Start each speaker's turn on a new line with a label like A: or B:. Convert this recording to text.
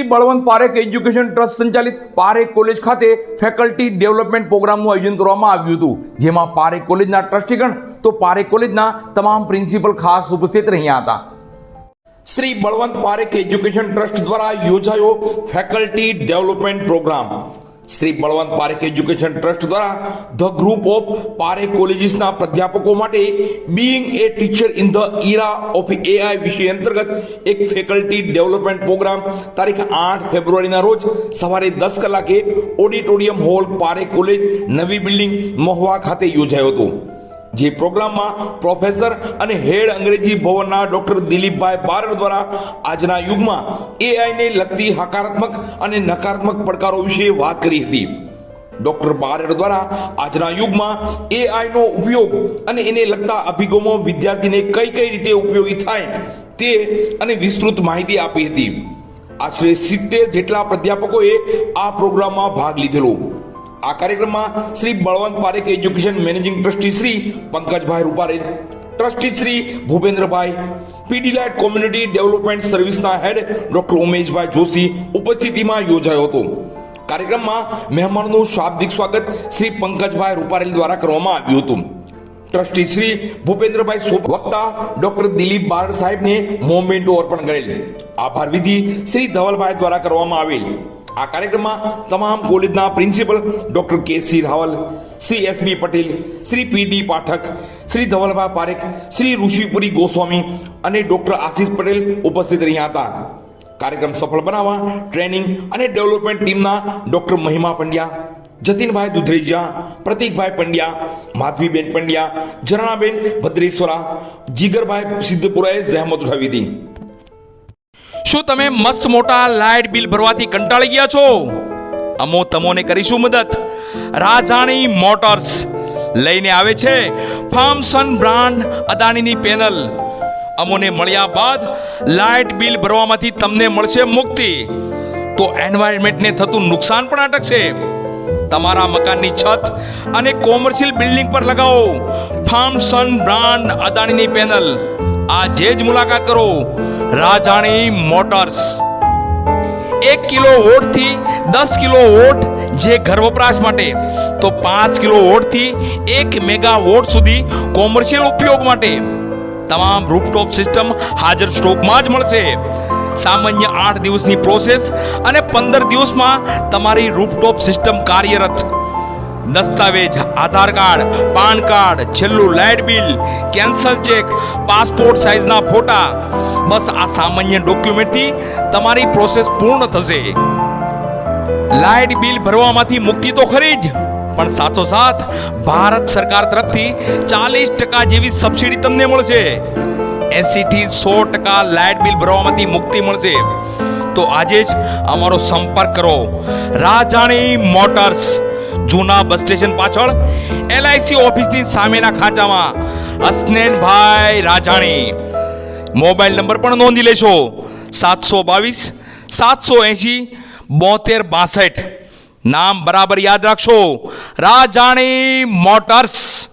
A: Balwant Parekh education trust સંચાલિત Parekh college ખાતે faculty development પ્રોગ્રામનું આયોજન કરવામાં આવ્યું હતું. જેમાં પારેખ કોલેજના ટ્રસ્ટીગણ તો પારેખ કોલેજના તમામ પ્રિન્સિપલ ખાસ ઉપસ્થિત રહ્યા હતા. શ્રી બળવંત પારેખ એજ્યુકેશન ટ્રસ્ટ દ્વારા યોજાયો faculty development program. Shri Balwant Parekh education trust દ્વારા ધ ગ્રુપ ઓફ પારેખ કોલેજીસના પ્રાધ્યાપકો માટે being a teacher in the era of AI વિષય અંતર્ગત એક ફેકલ્ટી ડેવલપમેન્ટ પ્રોગ્રામ તારીખ આઠ ફેબ્રુઆરીના રોજ સવારે દસ કલાકે ઓડિટોરિયમ હોલ પારેખ કોલેજ નવી બિલ્ડિંગ મહુવા ખાતે યોજાયો હતો. જે પ્રોગ્રામમાં પ્રોફેસર અને હેડ અંગ્રેજી ભવનના ડોક્ટર દિલીપભાઈ બારડ દ્વારા આજના યુગમાં એઆઈને લગતી હકારાત્મક અને નકારાત્મક પડકારો વિશે વાત કરી હતી. ડોક્ટર બારડ દ્વારા આજના યુગમાં એઆઈનો ઉપયોગ અને એને લગતા અભિગમો વિદ્યાર્થીને કઈ કઈ રીતે ઉપયોગી થાય તે અને વિસ્તૃત માહિતી આપી હતી. આશરે સિત્તેર જેટલા પ્રાધ્યાપકોએ આ પ્રોગ્રામમાં ભાગ લીધેલો. આ કાર્યક્રમમાં Shri Balwant Parekh education managing trustee Shri Pankajbhai Ruparel trustee Shri Bhupendrabhai Pidilite community development સર્વિસના head doctor Umeshbhai Joshi ઉપસ્થિતિમાં યોજાયો હતો. કાર્યક્રમમાં મહેમાનોનું શાબ્દિક સ્વાગત શ્રી પંકજભાઈ રૂપારેલ દ્વારા કરવામાં આવ્યું હતું. ટ્રસ્ટી શ્રી ભૂપેન્દ્રભાઈ સોપ વક્તા ડોક્ટર દિલીપ બારડ સાહેબને મોમેન્ટો અર્પણ કરેલ. આભાર વિધિ શ્રી ધવલભાઈ દ્વારા કરવામાં આવેલ. આ કાર્યક્રમમાં તમામ કોલેજના principal doctor K C Raval, Shri S B Patel, Shri P D Pathak, Shri Dhavalbhai Parekh, Shri ઋષિપુરી Goswami અને ડોક્ટર આશીષ પટેલ ઉપસ્થિત રહ્યા હતા. કાર્યક્રમ સફળ બનાવવા, ટ્રેનિંગ અને ડેવલપમેન્ટ ટીમના ડોક્ટર મહિમા પંડ્યા, જતીનભાઈ દુધરેજા, પ્રતિકભાઈ પંડ્યા, માધવીબેન પંડ્યા, ઝરણાબેન ભદ્રેશ્વરા, જીગરભાઈ સિદ્ધપુરાએ જહેમત ઉઠાવી હતી. શું તમે મસ્ત મોટા લાઇટ બિલ ભરવાથી કંટાળી ગયા છો? અમો તમોને કરીશું મદદ. રાજાણી મોટર્સ લઈને આવે છે ફાર્મસન બ્રાન્ડ અદાણીની પેનલ. અમોને મળ્યા બાદ લાઇટ બિલ ભરવામાંથી તમને મળશે મુક્તિ. તો એન્વાયરમેન્ટને થતું નુકસાન પણ અટકશે તમારા મકાનની છત અને કોમર્શિયલ બિલ્ડિંગ પર લગાવો. ફાર્મસન બ્રાન્ડ અદાણીની પેનલ. આજે જ મુલાકાત કરો રાજાણી મોટર્સ. એક કિલો ઓટથી દસ કિલો ઓટ જે ઘર વપરાશ માટે, તો પાંચ કિલો ઓટથી એક મેગા વોટ સુધી કોમર્શિયલ ઉપયોગ માટે તમામ રૂફટોપ સિસ્ટમ હાજર સ્ટોકમાં જ મળશે. સામાન્ય આઠ દિવસની પ્રોસેસ અને પંદર દિવસમાં તમારી રૂફટોપ સિસ્ટમ કાર્યરત દસ્તાવેજ, આધાર કાર્ડ, પાન કાર્ડ, છેલ્લું light bill, cancel cheque, passport સાઇઝના ફોટા. બસ આ સામાન્ય ડોક્યુમેન્ટથી તમારી પ્રોસેસ પૂર્ણ થશે. લાઇટ બિલ ભરવામાંથી મુક્તિ તો ખરી જ, પણ સાથોસાથ ભારત સરકાર તરફથી ચાલીસ ટકા જેવી સબસિડી તમને મળશે. એસી થી સો ટકા લાઇટ બિલ ભરવામાંથી મુક્તિ મળશે. તો આજે જ અમારો સંપર્ક કરો. રાજાણી મોટર્સ. જૂના બસ સ્ટેશન પાછળ એલઆઈસી ઓફિસની સામેના ખાંચામાં હસનેનભાઈ રાજાણી. મોબાઈલ નંબર પણ નોંધી લેશો સાતસો બાવીસ, સાતસો એંશી, બોતેર બાસઠ. નામ બરાબર યાદ રાખશો. રાજાણી મોટર્સ